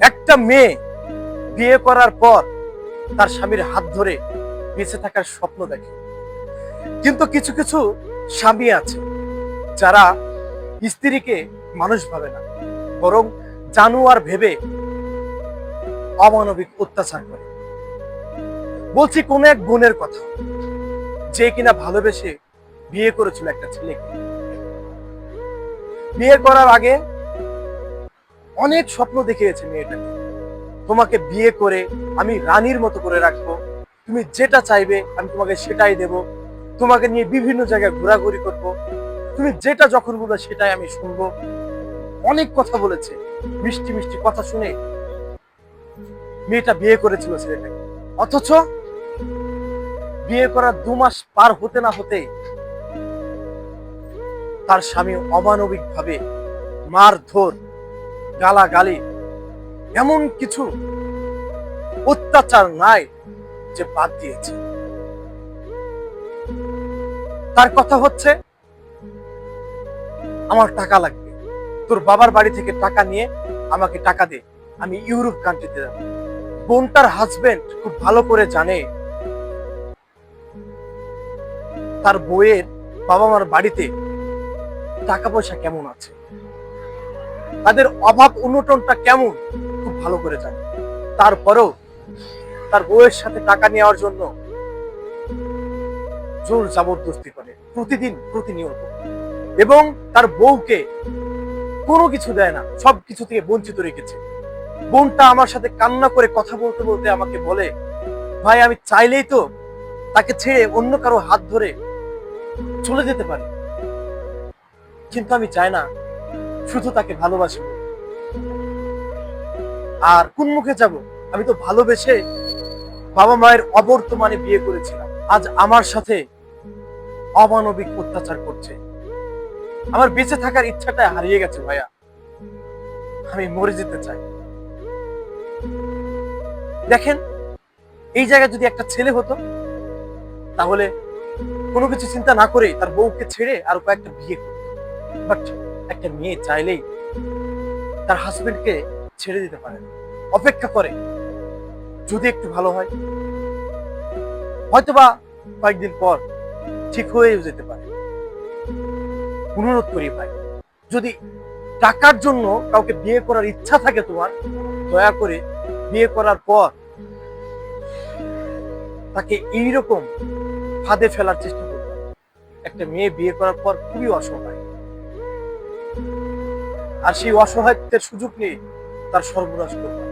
একটা মেয়ে বিয়ে করার পর তার স্বামীর হাত ধরে বেঁচে থাকার স্বপ্ন দেখে। কিন্তু কিছু কিছু স্বামী আছে যারা স্ত্রীকে মানুষ ভাবে না, বরং জানোয়ার ভেবে অমানবিক অত্যাচার করে। বলছি, কোন এক বোনের কথা। যে কিনা ভালোবেসে বিয়ে করেছিল একটা ছেলেকে। বিয়ে করার আগে অনেক স্বপ্ন দেখিয়েছে মেয়েটাকে তোমাকে বিয়ে করে আমি রানীর মতো করে রাখব। তুমি যেটা চাইবে, আমি তোমাকে সেটাই দেব। তোমাকে নিয়ে বিভিন্ন জায়গায় ঘোরাঘুরি করব। তুমি যেটা যখন বলবে সেটাই আমি শুনব। অনেক কথা বলেছে। মিষ্টি মিষ্টি কথা শুনে মেয়েটা বিয়ে করেছিল ছেলেটাকে। অথচ বিয়ে করার দু মাস পার হতে না হতে তার স্বামী অমানবিক ভাবে মারধর গালাগালি, এমন কিছু অত্যাচার নাই যে বাদ দিয়েছে। তার কথা হচ্ছে, আমার টাকা লাগবে। তোর বাবার বাড়ি থেকে টাকা নিয়ে আমাকে টাকা দে, আমি ইউরোপ কান্ট্রিতে যাব। বোনটার হাজবেন্ড খুব ভালো করে জানে। তার বইয়ের বাবা মার বাড়িতে টাকা পয়সা কেমন আছে? তাদের অভাব উন্নটনটা কেমন, খুব ভালো করে জানে। তারপরেও তার বউয়ের সাথে টাকা নেওয়ার জন্য জোর জবরদস্তি করে, প্রতিদিন প্রতিনিয়ত। এবং তার বউকে কোনো কিছু দেয় না, সব কিছু থেকে বঞ্চিত রেখেছে। বোনটা আমার সাথে কান্না করে কথা বলতে বলতে আমাকে বলে, ভাই, আমি চাইলেই তো তাকে ছেড়ে অন্য কারও হাত ধরে চলে যেতে পারি। কিন্তু আমি চাই না শুধু তাকে ভালোবাসি। বলে। আর কোন মুখে যাব? আমি তো ভালোবেসে বাবা মায়ের অবর্তমানে বিয়ে করেছিলাম। আজ আমার সাথে অমানবিক অত্যাচার করছে। আমার বেঁচে থাকার ইচ্ছাটা হারিয়ে গেছে ভাইয়া। আমি মরে যেতে চাই। দেখেন, এই জায়গায় যদি একটা ছেলে হতো, তাহলে কোনো কিছু চিন্তা না করে তার বউকে ছেড়ে আর কয়েকটা বিয়ে করতো। বাট একটা মেয়ে চাইলেই তার হাজবেন্ডকে ছেড়ে দিতে পারে। অপেক্ষা করে, যদি একটু ভালো হয়, হয়তোবা কয়েকদিন পর ঠিক হয়েও যেতে পারে। অনুরোধ করি ভাই, যদি টাকার জন্য কাউকে বিয়ে করার ইচ্ছা থাকে তোমার, দয়া করে বিয়ে করার পর তাকে এইরকম ফাঁদে ফেলার চেষ্টা করবে একটা মেয়ে বিয়ে করার পর খুবই অসহায়। আর সেই অসহায়ত্বের সুযোগ নিয়ে তার সর্বনাশ করবে